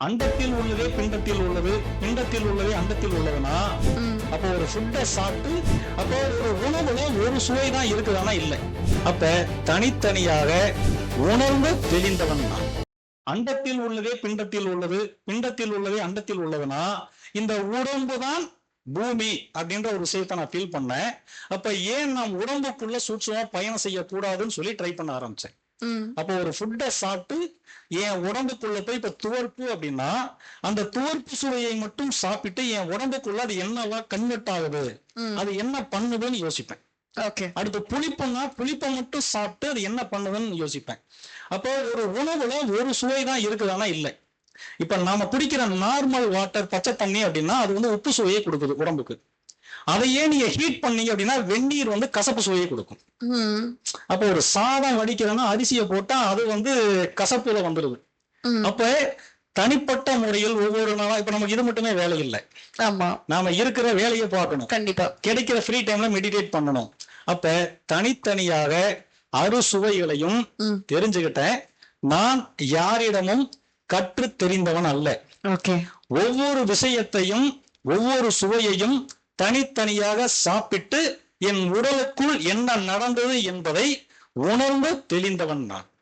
அண்டத்தில் உள்ளதே பிண்டத்தில் உள்ளது பிண்டத்தில் உள்ளதே அண்டத்தில் உள்ளதுன்னா. அப்போ ஒரு ஃபுட்டை சாப்பிட்டு அப்போ ஒரு உணவுல ஒரு சுவை தான் இருக்குதானா இல்லை அப்ப தனித்தனியாக உணர்ந்து தெளிந்தவன் நான் அண்டத்தில் உள்ளதே பிண்டத்தில் உள்ளது பிண்டத்தில் உள்ளதே அண்டத்தில் உள்ளதுன்னா இந்த உடம்பு தான் பூமி அப்படின்ற ஒரு விஷயத்தை நான் ஃபீல் பண்ணேன் அப்ப ஏன் நாம் உடம்புக்குள்ள சூட்சமா பயணம் செய்யக்கூடாதுன்னு சொல்லி ட்ரை பண்ண ஆரம்பிச்சேன். அப்போ ஒரு ஃபுட்டை சாப்பிட்டு என் உடம்புக்குள்ள போய் இப்ப துவர்ப்பு அப்படின்னா அந்த துவர்ப்பு சுவையை மட்டும் சாப்பிட்டு என் உடம்புக்குள்ள அது என்னவா கன்வெர்ட் ஆகுது. அது என்ன பண்ணுதுன்னு யோசிப்பேன். ஓகே. அடுத்து புளிப்புன்னா புளிப்பை மட்டும் சாப்பிட்டு அது என்ன பண்ணுதுன்னு யோசிப்பேன். அப்போ ஒரு உணவுல ஒரு சுவை தான் இருக்குதானா இல்லை. இப்ப நாம குடிக்கிற நார்மல் வாட்டர் பச்சை தண்ணி அப்படின்னா அது வந்து உப்பு சுவையை கொடுக்குது உடம்புக்கு. அதையே நீங்க ஹீட் பண்ணீங்க அப்படின்னா வெந்நீர் வந்து கசப்பு சுவையை கொடுக்கும். அப்போ ஒரு சாதம் வடிக்கிறோன்னா அரிசியை போட்டா அது வந்து கசப்புல வந்துடுது ம். அப்ப தனிப்பட்ட முறையில் ஒவ்வொரு நாளா இப்ப நமக்கு இது மட்டுமே வேலை இல்லை. ஆமா. நாம இருக்கிற வேலையை பார்க்கணும். கண்டிப்பா. கிடைக்கிற ஃப்ரீ டைம்ல மெடிடேட் பண்ணணும். அப்ப தனித்தனியாக அறுசுவைகளையும். தெரிஞ்சுக்கிட்டேன். நான் யாரிடமும் கற்று தெரிந்தவன் அல்ல. ஓகே. ஒவ்வொரு விஷயத்தையும் ஒவ்வொரு சுவையையும் தனித்தனியாக சாப்பிட்டு என் உடலுக்குள் என்ன நடந்தது என்பதை உணர்ந்து தெளிந்தவன் நான்.